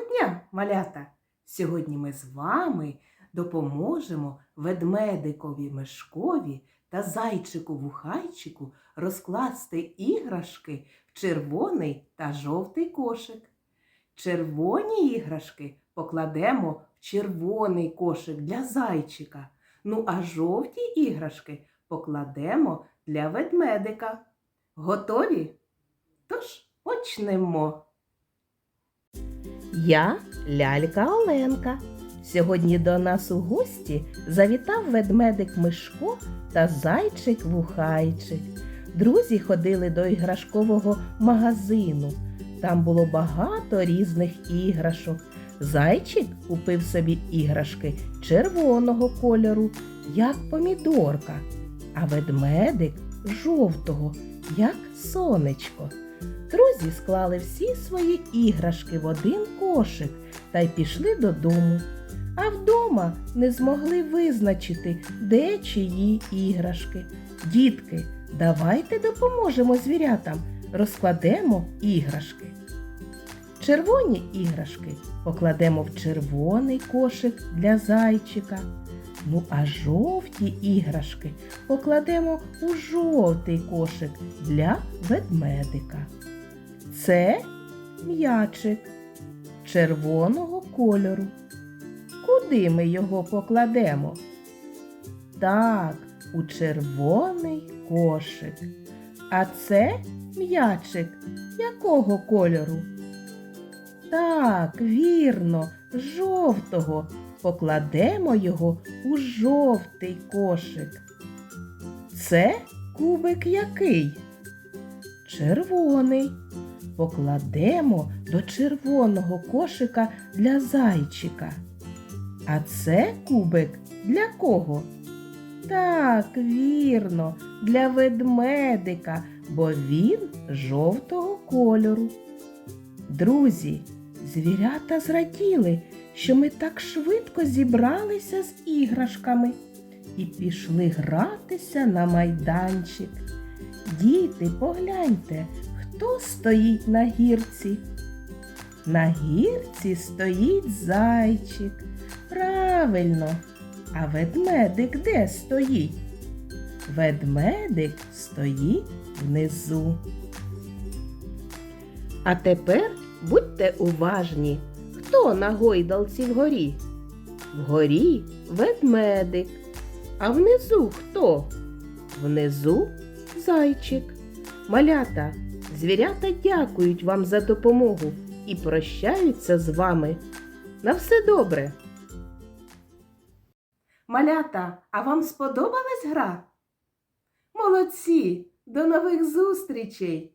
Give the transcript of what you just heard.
дня, малята! Сьогодні ми з вами допоможемо ведмедикові Мишкові та зайчику вухайчику розкласти іграшки в червоний та жовтий кошик. Червоні іграшки покладемо в червоний кошик для зайчика. Ну а жовті іграшки покладемо для ведмедика. Готові? Тож почнемо. Я лялька Оленка. Сьогодні до нас у гості завітав ведмедик Мишко та зайчик Вухайчик. Друзі ходили до іграшкового магазину. Там було багато різних іграшок. Зайчик купив собі іграшки червоного кольору, як помідорка, а ведмедик жовтого, як сонечко. Друзі склали всі свої іграшки в один кошик та й пішли додому. А вдома не змогли визначити, де чиї іграшки. Дітки, давайте допоможемо звірятам, розкладемо іграшки. Червоні іграшки покладемо в червоний кошик для зайчика. Ну а жовті іграшки покладемо у жовтий кошик для ведмедика. Це м'ячик червоного кольору. Куди ми його покладемо? Так, у червоний кошик. А це м'ячик якого кольору? Так, вірно, жовтого. Покладемо його у жовтий кошик. Це кубик який? Червоний. Покладемо до червоного кошика для зайчика. А це кубик для кого? Так, вірно, для ведмедика, бо він жовтого кольору. Друзі, звірята зраділи, що ми так швидко зібралися з іграшками і пішли гратися на майданчик. Діти, погляньте, хто стоїть на гірці? На гірці стоїть зайчик. Правильно. А ведмедик де стоїть? Ведмедик стоїть внизу. А тепер будьте уважні, хто на гойдалці вгорі? Вгорі ведмедик. А внизу хто? Внизу зайчик. Малята, звірята дякують вам за допомогу і прощаються з вами. На все добре. Малята, а вам сподобалась гра? Молодці! До нових зустрічей!